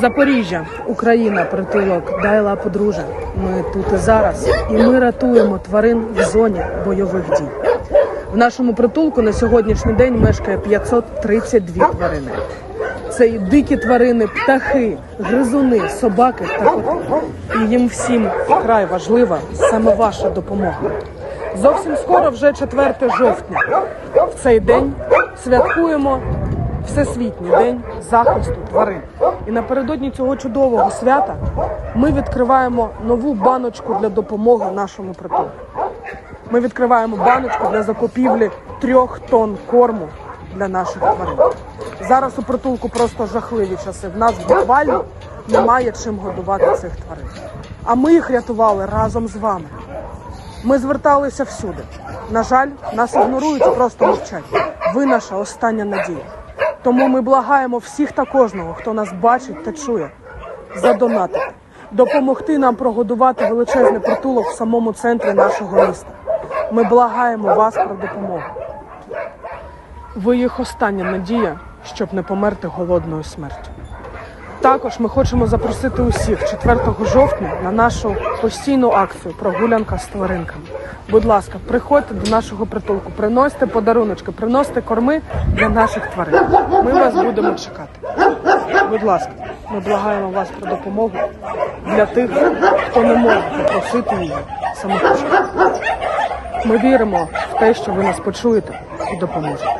Запоріжжя, Україна, притулок, дай лапу. Ми тут і зараз, і ми рятуємо тварин в зоні бойових дій. В нашому притулку на сьогоднішній день мешкає 532 тварини. Це і дикі тварини, птахи, гризуни, собаки та коти. І їм всім вкрай важлива саме ваша допомога. Зовсім скоро, вже 4 жовтня. В цей день святкуємо Всесвітній день захисту тварин. І напередодні цього чудового свята ми відкриваємо нову баночку для допомоги нашому притулку. Ми відкриваємо баночку для закупівлі трьох тонн корму для наших тварин. Зараз у притулку просто жахливі часи. В нас буквально немає чим годувати цих тварин. А ми їх рятували разом з вами. Ми зверталися всюди. На жаль, нас ігнорують і просто мовчать. Ви наша остання надія. Тому ми благаємо всіх та кожного, хто нас бачить та чує, задонатити, допомогти нам прогодувати величезний притулок в самому центрі нашого міста. Ми благаємо вас про допомогу. Ви їх остання надія, щоб не померти голодною смертю. Також ми хочемо запросити усіх 4 жовтня на нашу постійну акцію Прогулянка з тваринками. Будь ласка, приходьте до нашого притулку, приносьте подаруночки, приносьте корми для наших тварин. Ми вас будемо чекати. Будь ласка, ми благаємо вас про допомогу для тих, хто не може попросити її самотужки. Ми віримо в те, що ви нас почуєте і допоможете.